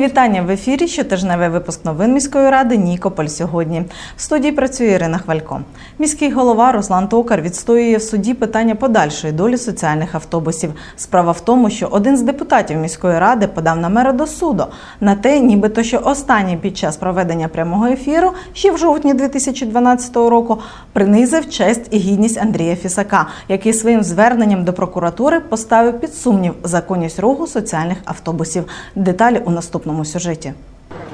Вітання в ефірі. Щотижневий випуск новин міської ради Нікополь сьогодні. В студії працює Ірина Хвалько. Міський голова Руслан Токар відстоює в суді питання подальшої долі соціальних автобусів. Справа в тому, що один з депутатів міської ради подав на мера до суду на те, нібито що останній під час проведення прямого ефіру, ще в жовтні 2012 року, принизив честь і гідність Андрія Фісака, який своїм зверненням до прокуратури поставив під сумнів законність руху соціальних автобусів. Деталі у наступному сюжеті.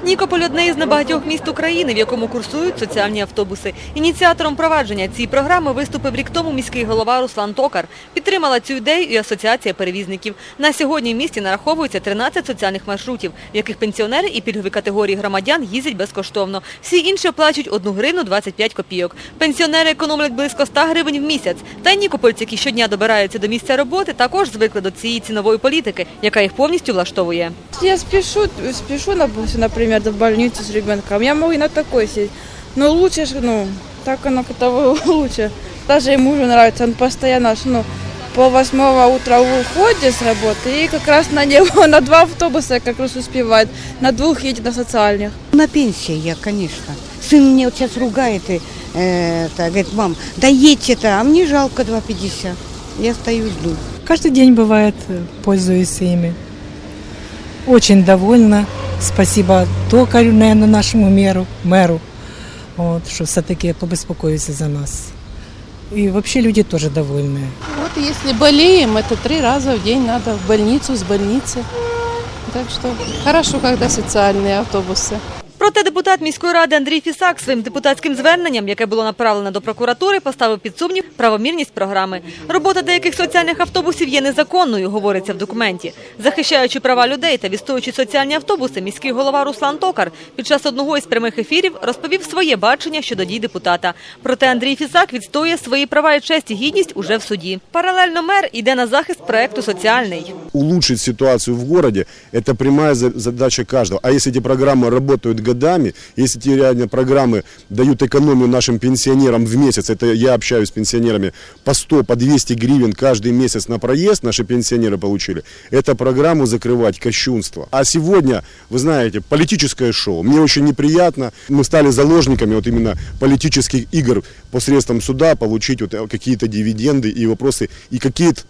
Нікополь – одне із небагатьох міст України, в якому курсують соціальні автобуси. Ініціатором провадження цієї програми виступив рік тому міський голова Руслан Токар. Підтримала цю ідею і Асоціація перевізників. На сьогодні в місті нараховується 13 соціальних маршрутів, в яких пенсіонери і пільгові категорії громадян їздять безкоштовно. Всі інші оплачують 1 гривну 25 копійок. Пенсіонери економлять близько 100 гривень в місяць. Та й нікопольці, які щодня добираються до місця роботи, також звикли до цієї цінової політики, яка їх повністю влаштовує. Я спешу, спешу, допустим, например, в больницу с ребенком, я могу и на такой сесть. Но лучше, ж, ну, так оно того лучше. Даже и мужу нравится, он постоянно, ну, пол восьмого утра уходит с работы и как раз на него, на два автобуса как раз успевает, на двух едет на социальных. На пенсии я, конечно. Сын мне вот сейчас ругает и э, это, говорит, мам, да едьте-то, а мне жалко 2,50. Я стою жду. Каждый день бывает, пользуюсь ими. Очень довольна. Спасибо токарю, наверное, нашему мэру, мэру, вот, что все-таки побеспокоился за нас. И вообще люди тоже довольные. Вот если болеем, это три раза в день надо в больницу, с больницы. Так что хорошо, когда социальные автобусы. Проте депутат міської ради Андрій Фісак своїм депутатським зверненням, яке було направлено до прокуратури, поставив під сумнів правомірність програми. Робота деяких соціальних автобусів є незаконною, говориться в документі. Захищаючи права людей та відстоюючи соціальні автобуси, міський голова Руслан Токар під час одного із прямих ефірів розповів своє бачення щодо дій депутата. Проте Андрій Фісак відстоює свої права і честь і гідність уже в суді. Паралельно мер йде на захист проекту «Соціальний». Улучшить ситуацию в городе, это прямая за- задача каждого. А если эти программы работают годами, если эти реально программы дают экономию нашим пенсионерам в месяц, это я общаюсь с пенсионерами, по 100, по 200 гривен каждый месяц на проезд наши пенсионеры получили, это программу закрывать кощунство. А сегодня, вы знаете, политическое шоу. Мне очень неприятно. Мы стали заложниками вот именно политических игр посредством суда получить вот э, какие-то дивиденды и вопросы, и какие-то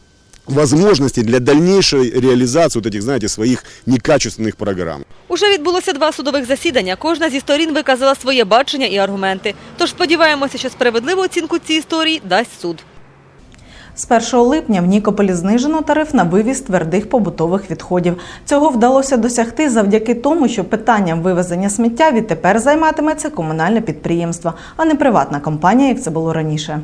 возможности для дальнейшей реализации вот этих, знаете, своих некачественных программ. Уже відбулося два судових засідання. Кожна зі сторін виказала своє бачення і аргументи. Тож сподіваємося, що справедливу оцінку цій історії дасть суд. З 1 липня в Нікополі знижено тариф на вивіз твердих побутових відходів. Цього вдалося досягти завдяки тому, що питанням вивезення сміття відтепер займатиметься комунальне підприємство, а не приватна компанія, як це було раніше.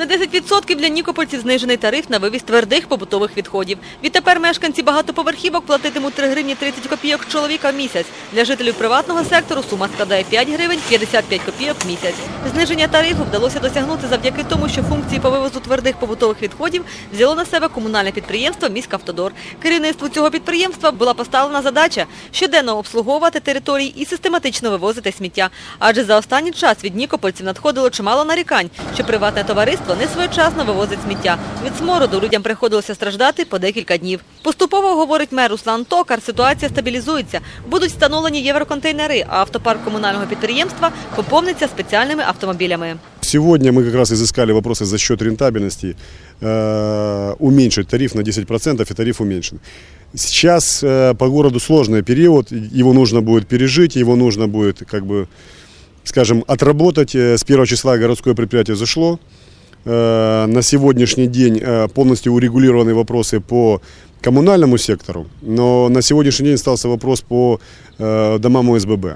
На 10% для нікопольців знижений тариф на вивіз твердих побутових відходів. Відтепер мешканці багатоповерхівок платитимуть 3 гривні 30 копійок чоловіка в місяць. Для жителів приватного сектору сума складає 5 гривень 55 копійок в місяць. Зниження тарифу вдалося досягнути завдяки тому, що функції по вивозу твердих побутових відходів взяло на себе комунальне підприємство «Міськавтодор». Керівництву цього підприємства була поставлена задача щоденно обслуговувати території і систематично вивозити сміття. Адже за останній час від нікопольців надходило чимало нарікань, що приватне товариство не своєчасно вивозить сміття. Від смороду людям приходилося страждати по декілька днів. Поступово, говорить мер Руслан Токар, ситуація стабілізується. Будуть встановлені євроконтейнери, а автопарк комунального підприємства поповниться спеціальними автомобілями. Сегодня мы как раз изыскали вопросы за счет рентабельности, э, уменьшить тариф на 10%, и тариф уменьшен. Сейчас э, по городу сложный период, его нужно будет пережить, его нужно будет, как бы, скажем, отработать. Э, С 1 числа городское предприятие зашло. Э, На сегодняшний день э, полностью урегулированы вопросы по коммунальному сектору, но на сегодняшний день остался вопрос по э, домам ОСББ.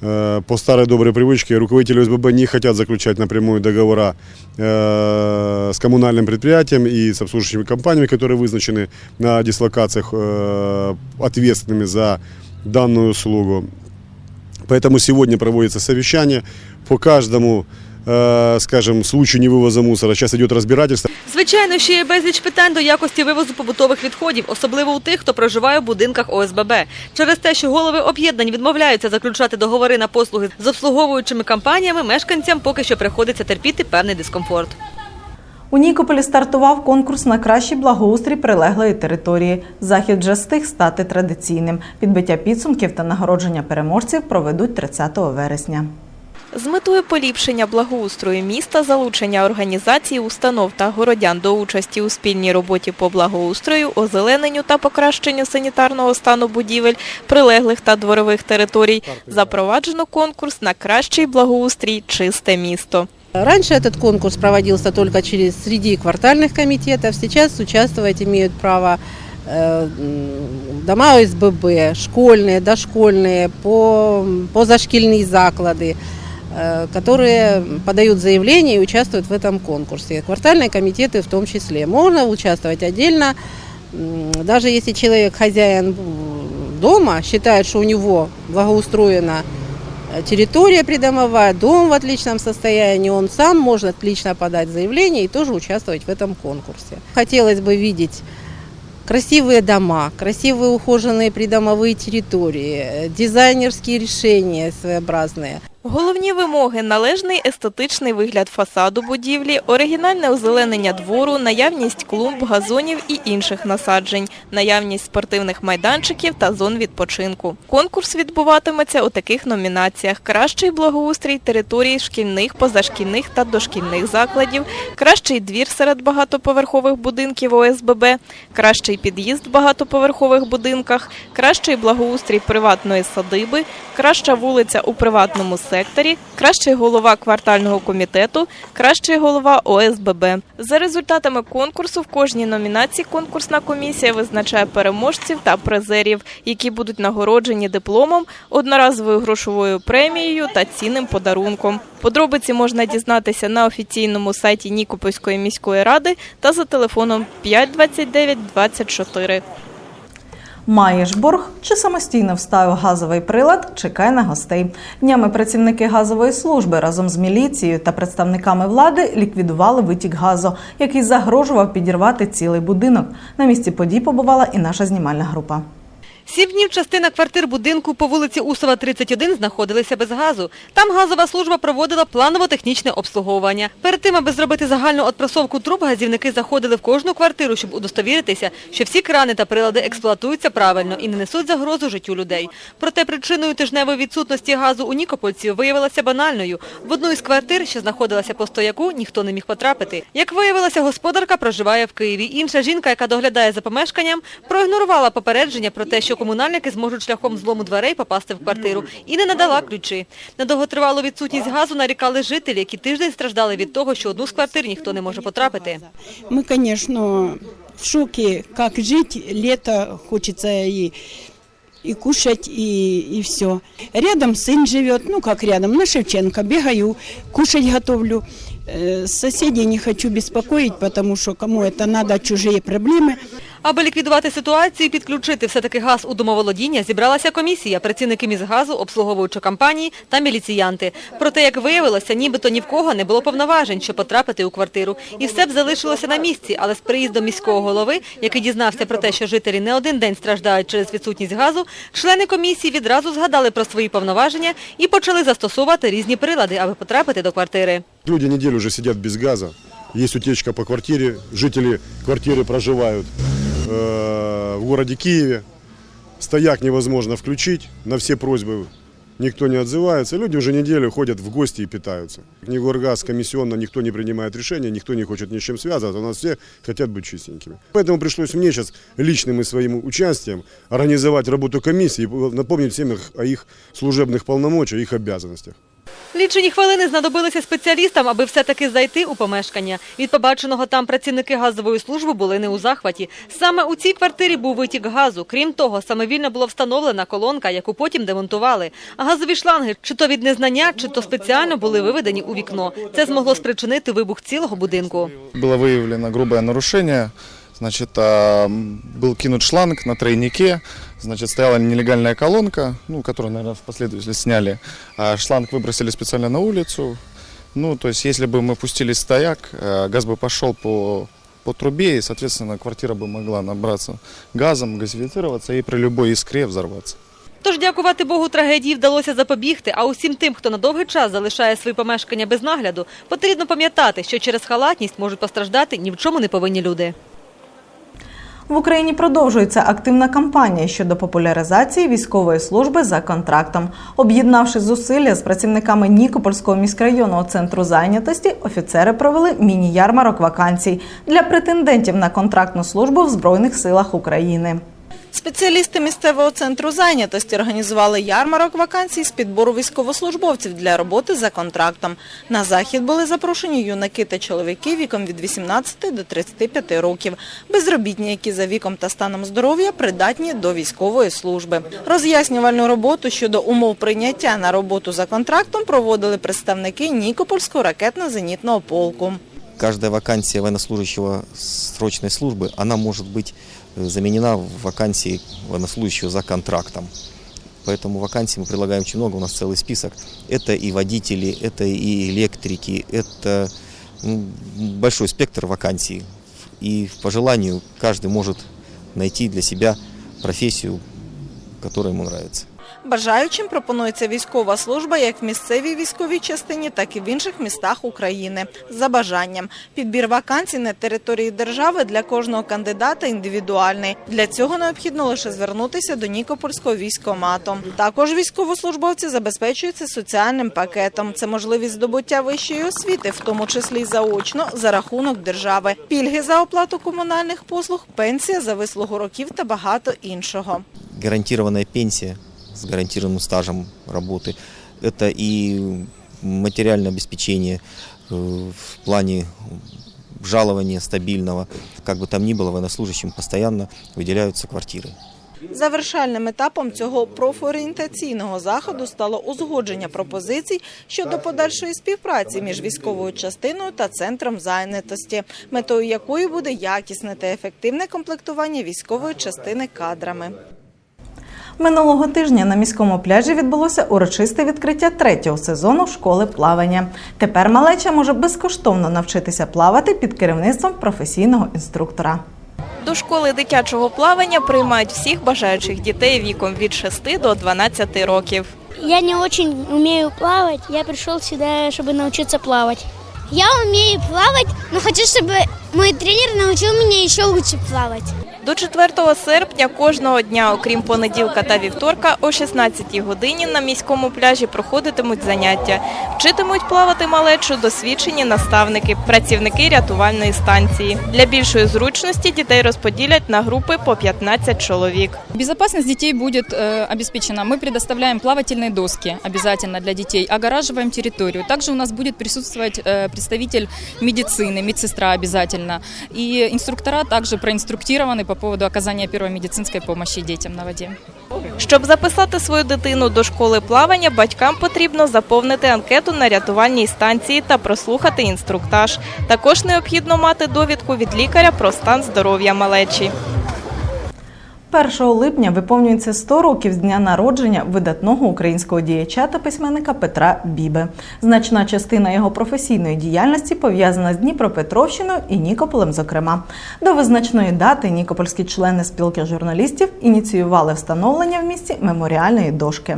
По старой доброй привычке руководители ОСББ не хотят заключать напрямую договора с коммунальным предприятием и с обслуживающими компаниями, которые вызначены на дислокациях ответственными за данную услугу. Поэтому сегодня проводится совещание по каждому, скажем, случаю невывоза мусора. Сейчас идет разбирательство. Звичайно, ще є безліч питань до якості вивозу побутових відходів, особливо у тих, хто проживає в будинках ОСББ. Через те, що голови об'єднань відмовляються заключати договори на послуги з обслуговуючими компаніями, мешканцям поки що приходиться терпіти певний дискомфорт. У Нікополі стартував конкурс на кращий благоустрій прилеглої території. Захід вже встиг стати традиційним. Підбиття підсумків та нагородження переможців проведуть 30 вересня. З метою поліпшення благоустрою міста, залучення організацій, установ та городян до участі у спільній роботі по благоустрою, озелененню та покращенню санітарного стану будівель, прилеглих та дворових територій, запроваджено конкурс на кращий благоустрій «Чисте місто». Раньше этот конкурс проводился только через среди квартальных комитетов. Сейчас участвовать имеют право э, м, дома ОСББ, школьные, дошкольные, по, позашкільные заклады, э, Которые подают заявление и участвуют в этом конкурсе. Квартальные комитеты в том числе. Можно участвовать отдельно, даже если человек хозяин дома, считает, что у него благоустроено Э, территория придомовая, дом в отличном состоянии, он сам может лично подать заявление и тоже участвовать в этом конкурсе. Хотелось бы видеть красивые дома, красивые ухоженные придомовые территории, э, дизайнерские решения своеобразные. Головні вимоги – належний естетичний вигляд фасаду будівлі, оригінальне озеленення двору, наявність клумб, газонів і інших насаджень, наявність спортивних майданчиків та зон відпочинку. Конкурс відбуватиметься у таких номінаціях: кращий благоустрій територій шкільних, позашкільних та дошкільних закладів, кращий двір серед багатоповерхових будинків ОСББ, кращий під'їзд в багатоповерхових будинках, кращий благоустрій приватної садиби, краща вулиця у приватному секторі, кращий голова квартального комітету, кращий голова ОСББ. За результатами конкурсу в кожній номінації конкурсна комісія визначає переможців та призерів, які будуть нагороджені дипломом, одноразовою грошовою премією та цінним подарунком. Подробиці можна дізнатися на офіційному сайті Нікопольської міської ради та за телефоном 529 24. Маєш борг чи самостійно вставив газовий прилад, чекай на гостей. Днями працівники газової служби разом з міліцією та представниками влади ліквідували витік газу, який загрожував підірвати цілий будинок. На місці подій побувала і наша знімальна група. Сім днів частина квартир будинку по вулиці Усова, 31 знаходилися без газу. Там газова служба проводила планово-технічне обслуговування. Перед тим, аби зробити загальну отпрасовку труб, газівники заходили в кожну квартиру, щоб удостовіритися, що всі крани та прилади експлуатуються правильно і не несуть загрозу життю людей. Проте причиною тижневої відсутності газу у Нікопольці виявилася банальною. В одну із квартир, що знаходилася по стояку, ніхто не міг потрапити. Як виявилося, господарка проживає в Києві. Інша жінка, яка доглядає за помешканням, проігнорувала попередження про те, що комунальники зможуть шляхом злому дверей попасти в квартиру і не надала ключі. На довготривалу відсутність газу нарікали жителі, які тиждень страждали від того, що одну з квартир ніхто не може потрапити. Мы, конечно, в шоке, как жить. Лето хочется и, и кушать, и, и все. Рядом сын живет, ну как рядом, на Шевченко. Бегаю, кушать готовлю. Э, Соседей не хочу беспокоить, потому что кому это надо, чужие проблемы. Аби ліквідувати ситуацію і підключити все-таки газ у домоволодіння, зібралася комісія, працівники міськгазу, обслуговуючої компанії та міліціянти. Проте, як виявилося, нібито ні в кого не було повноважень, щоб потрапити у квартиру. І все б залишилося на місці, але з приїздом міського голови, який дізнався про те, що жителі не один день страждають через відсутність газу, члени комісії відразу згадали про свої повноваження і почали застосовувати різні прилади, аби потрапити до квартири. Люди неделю уже сидят без газа. Есть утечка по квартире. Жители квартиры проживают э, в городе Киеве. Стояк невозможно включить. На все просьбы никто не отзывается. Люди уже неделю ходят в гости и питаются. Ни Горгаз, комиссионно никто не принимает решения, никто не хочет ни с чем связываться. У нас все хотят быть чистенькими. Поэтому пришлось мне сейчас личным и своим участием организовать работу комиссии и напомнить всем их о их служебных полномочиях, их обязанностях. Лічені хвилини знадобилися спеціалістам, аби все-таки зайти у помешкання. Від побаченого там працівники газової служби були не у захваті. Саме у цій квартирі був витік газу. Крім того, самовільно була встановлена колонка, яку потім демонтували. А газові шланги чи то від незнання, чи то спеціально були виведені у вікно. Це змогло спричинити вибух цілого будинку. Было выявлено грубое нарушение. Значит, а, м, был кинут шланг на тройнике, значит, стояла нелегальная колонка, ну, которую, наверное, впоследствии сняли. А шланг выбросили специально на улицу. Ну, то есть, если бы мы пустили стояк, э, газ бы пошел по, по трубе, и, соответственно, квартира бы могла набраться газом, газифицироваться и при любой искре взорваться. Тож дякувати Богу, трагедії вдалося запобігти, а усім тим, хто на довгий час залишає свої помешкання без нагляду, потрібно пам'ятати, що через халатність можуть постраждати ні в чому не повинні люди. В Україні продовжується активна кампанія щодо популяризації військової служби за контрактом. Об'єднавши зусилля з працівниками Нікопольського міськрайонного центру зайнятості, офіцери провели міні-ярмарок вакансій для претендентів на контрактну службу в Збройних силах України. Спеціалісти місцевого центру зайнятості організували ярмарок вакансій з підбору військовослужбовців для роботи за контрактом. На захід були запрошені юнаки та чоловіки віком від 18 до 35 років, безробітні, які за віком та станом здоров'я придатні до військової служби. Роз'яснювальну роботу щодо умов прийняття на роботу за контрактом проводили представники Нікопольського ракетно-зенітного полку. каждая вакансия военнослужащего срочной службы, она может быть э, Заменена в вакансии военнослужащего за контрактом. Поэтому вакансий мы предлагаем очень много, у нас целый список. Это и водители, это и электрики, это ну, большой спектр вакансий. И по желанию каждый может найти для себя профессию, которая ему нравится. Бажаючим пропонується військова служба як в місцевій військовій частині, так і в інших містах України. За бажанням. Підбір вакансій на території держави для кожного кандидата індивідуальний. Для цього необхідно лише звернутися до Нікопольського військкомату. Також військовослужбовці забезпечуються соціальним пакетом. Це можливість здобуття вищої освіти, в тому числі заочно, за рахунок держави. Пільги за оплату комунальних послуг, пенсія за вислугу років та багато іншого. гарантированная пенсия с гарантированным стажем работы. Это и материальное обеспечение э, в плане жалования стабильного. Как бы там ни было, военнослужащим постоянно выделяются квартиры. Завершальним етапом цього профорієнтаційного заходу стало узгодження пропозицій щодо подальшої співпраці між військовою частиною та центром зайнятості, метою якої буде якісне та ефективне комплектування військової частини кадрами. Минулого тижня на міському пляжі відбулося урочисте відкриття третього сезону школи плавання. Тепер малеча може безкоштовно навчитися плавати під керівництвом професійного інструктора. До школи дитячого плавання приймають всіх бажаючих дітей віком від 6 до 12 років. Я не очень умею плавать. Я пришел сюда, чтобы научиться плавать. Я умею плавать, но хочу, чтобы мой тренер научил меня еще лучше плавать. До 4 серпня кожного дня, окрім понеділка та вівторка, о 16 годині на міському пляжі проходитимуть заняття. Вчитимуть плавати малечу досвідчені наставники, працівники рятувальної станції. Для більшої зручності дітей розподілять на групи по 15 чоловік. Безопасность детей будет э, обеспечена. Мы предоставляем плавательные доски обязательно для детей, огораживаем территорию. Также у нас будет присутствовать э, представитель медицины, медсестра обязательно. И инструктора также проинструктированы по поводу оказания первой медицинской помощи детям на воде. Щоб записати свою дитину до школи плавання, батькам потрібно заповнити анкету на рятувальній станції та прослухати інструктаж. Також необхідно мати довідку від лікаря про стан здоров'я малечі. 1 липня виповнюється 100 років з дня народження видатного українського діяча та письменника Петра Бібе. Значна частина його професійної діяльності пов'язана з Дніпропетровщиною і Нікополем. Зокрема, до визначної дати нікопольські члени спілки журналістів ініціювали встановлення в місті меморіальної дошки.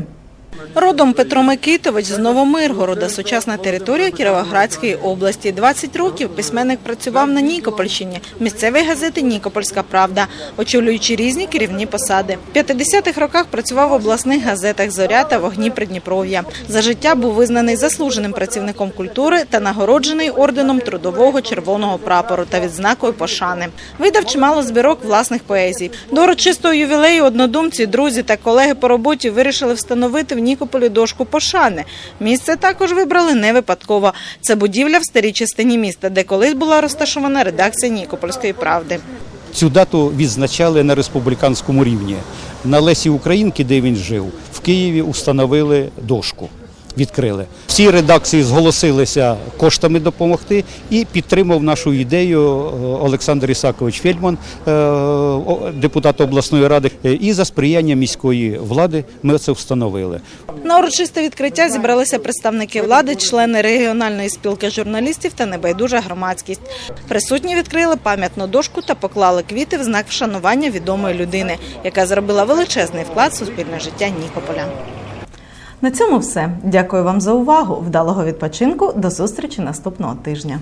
Родом Петро Микитович з Новомиргорода, сучасна територія Кіровоградської області. 20 років письменник працював на Нікопольщині, місцевій газети Нікопольська Правда, очолюючи різні керівні посади. В 50-х роках працював в обласних газетах Зоря та Вогні Придніпров'я. За життя був визнаний заслуженим працівником культури та нагороджений орденом трудового червоного прапору та відзнакою пошани. Видав чимало збірок власних поезій. До урочистого ювілею однодумці, друзі та колеги по роботі вирішили встановити в Нікополі дошку пошани. Місце також вибрали не випадково. Це будівля в старій частині міста, де колись була розташована редакція Нікопольської правди. Цю дату відзначали на республіканському рівні. На Лесі Українки, де він жив, в Києві установили дошку. Відкрили. Всі редакції зголосилися коштами допомогти і підтримав нашу ідею е, Олександр Ісакович Фельдман, е, депутат обласної ради. І за сприяння міської влади ми це встановили. На урочисте відкриття зібралися представники влади, члени регіональної спілки журналістів та небайдужа громадськість. Присутні відкрили пам'ятну дошку та поклали квіти в знак вшанування відомої людини, яка зробила величезний вклад в суспільне життя Нікополя. На цьому все. Дякую вам за увагу. Вдалого відпочинку. До зустрічі наступного тижня.